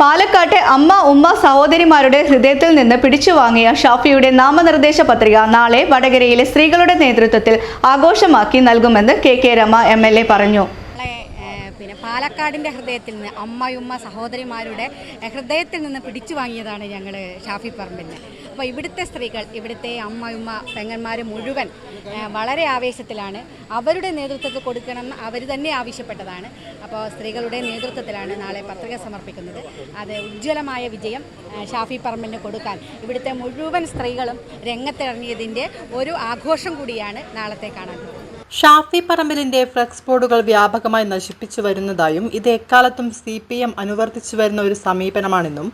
പാലക്കാട്ടെ അമ്മ ഉമ്മ സഹോദരിമാരുടെ ഹൃദയത്തിൽ നിന്ന് പിടിച്ചുവാങ്ങിയ ഷാഫിയുടെ നാമനിർദ്ദേശ പത്രിക നാളെ വടകരയിലെ സ്ത്രീകളുടെ നേതൃത്വത്തിൽ ആഘോഷമാക്കി നൽകുമെന്ന് K K Rema M L A പറഞ്ഞു. പിന്നെ പാലക്കാടിന്റെ ഹൃദയത്തിൽ നിന്ന് അമ്മയുമ്മ സഹോദരിമാരുടെ ഹൃദയത്തിൽ നിന്ന് പിടിച്ചു വാങ്ങിയതാണ് ഞങ്ങൾ ഷാഫി പറമ്പിന് അപ്പോൾ ഇവിടുത്തെ സ്ത്രീകൾ ഇവിടുത്തെ അമ്മയുമ്മ പെങ്ങന്മാർ മുഴുവൻ വളരെ ആവേശത്തിലാണ്. അവരുടെ നേതൃത്വത്തിൽ കൊടുക്കണം അവർ തന്നെ ആവശ്യപ്പെട്ടതാണ്. അപ്പോൾ സ്ത്രീകളുടെ നേതൃത്വത്തിലാണ് നാളെ പത്രിക സമർപ്പിക്കുന്നത്. അത് ഉജ്ജ്വലമായ വിജയം ഷാഫി പറമ്പിന് കൊടുക്കാൻ. ഇവിടുത്തെ മുഴുവൻ സ്ത്രീകളും രംഗത്തിറങ്ങിയതിന്റെ ഒരു ആഘോഷം കൂടിയാണ് നാളത്തെ കാണാൻ ഷാഫി പറമ്പിലിന്റെ ഫ്ലക്സ് ബോർഡുകൾ വ്യാപകമായി നശിപ്പിച്ചു വരുന്നതായും ഇത് എക്കാലത്തും സി പി എം അനുവർത്തിച്ചു വരുന്ന ഒരു സമീപനമാണെന്നും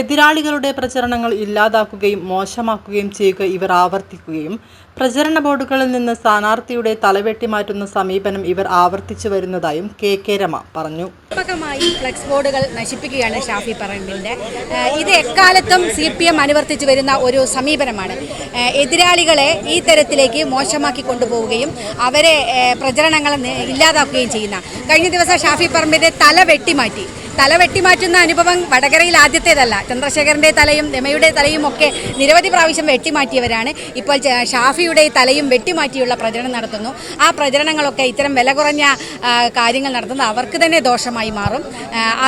എതിരാളികളുടെ പ്രചരണങ്ങൾ ഇല്ലാതാക്കുകയും മോശമാക്കുകയും ചെയ്യുക ഇവർ ആവർത്തിക്കുകയും പ്രചരണ ബോർഡുകളിൽ നിന്ന് സ്ഥാനാർത്ഥിയുടെ തലവെട്ടി മാറ്റുന്ന സമീപനം ഇവർ ആവർത്തിച്ചു വരുന്നതായും കെ കെ രമ പറഞ്ഞു. വ്യാപകമായി ഫ്ലെക്സ് ബോർഡുകൾ നശിപ്പിക്കുകയാണ് ഷാഫി പറമ്പിന്റെ ഇത് എക്കാലത്തും സി പി എം അനുവർത്തിച്ചു വരുന്ന ഒരു സമീപനമാണ്. എതിരാളികളെ ഈ തരത്തിലേക്ക് മോശമാക്കി കൊണ്ടുപോവുകയും അവരെ പ്രചരണങ്ങൾ ഇല്ലാതാക്കുകയും ചെയ്യുന്ന. കഴിഞ്ഞ ദിവസം ഷാഫി പറമ്പിന്റെ തല വെട്ടിമാറ്റി തല വെട്ടിമാറ്റുന്ന അനുഭവം വടകരയിൽ ആദ്യത്തേതല്ല. ചന്ദ്രശേഖരന്റെ തലയും രമയുടെ തലയും ഒക്കെ നിരവധി പ്രാവശ്യം വെട്ടിമാറ്റിയവരാണ്. ഇപ്പോൾ ഷാഫിയുടെ തലയും വെട്ടിമാറ്റിയുള്ള പ്രചരണം നടത്തുന്നു. ആ പ്രചരണങ്ങളൊക്കെ ഇത്തരം വില കുറഞ്ഞ കാര്യങ്ങൾ നടത്തുന്നത് അവർക്ക് തന്നെ ദോഷമായി മാറും.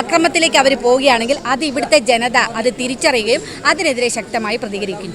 അക്രമത്തിലേക്ക് അവർ പോവുകയാണെങ്കിൽ അത് ഇവിടുത്തെ ജനത അത് തിരിച്ചറിയുകയും അതിനെതിരെ ശക്തമായി പ്രതികരിക്കുകയും